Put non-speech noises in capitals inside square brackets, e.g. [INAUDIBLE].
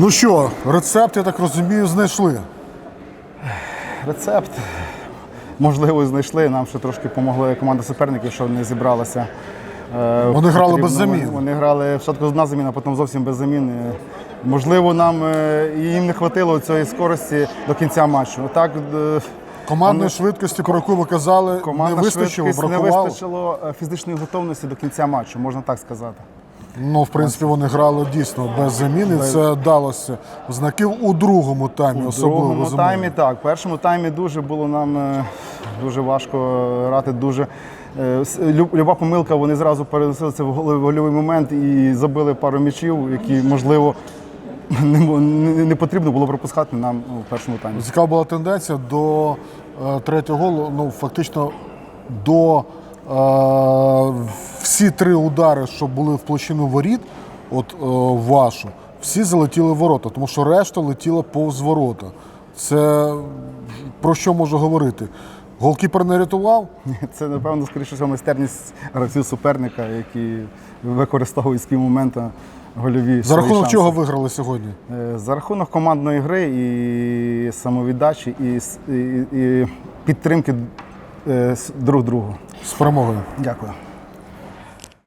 Ну що, рецепт, я так розумію, знайшли. Рецепт. Можливо, знайшли. Нам ще трошки допомогла команда суперників, що не зібралася. Е, Вони грали без замін. Вони грали спочатку одна заміна, потім зовсім без замін. Е, Можливо, нам е, їм не вистачило цієї скорості до кінця матчу. Так, е, Командної вони- швидкості, ви казали, не вистачило, швидкість, не вистачило фізичної готовності до кінця матчу, можна так сказати. Ну, в принципі, вони грали дійсно без замін, і це далося в знаки у другому таймі, У особливо другому безумовно. таймі так. В першому таймі дуже було нам е, дуже важко грати. Дуже е, люба помилка, вони зразу перенесли це в гольовий момент і забили пару м'ячів, які можливо [LAUGHS] не, не, не потрібно було пропускати нам у першому таймі. Цікава була тенденція до е, третього голу. Ну, фактично, до всі три удари, що були в площину воріт, от е, вашу, всі залетіли в ворота, тому що решта летіла повз ворота. Це про що можу говорити? Голкіпер не рятував. Це напевно скоріше майстерність гравців суперника, які використовують свої моменти гольові. За рахунок шанси. чого виграли сьогодні? Е, За рахунок командної гри і самовіддачі, і, і, і підтримки друг другу. З перемогою. Дякую.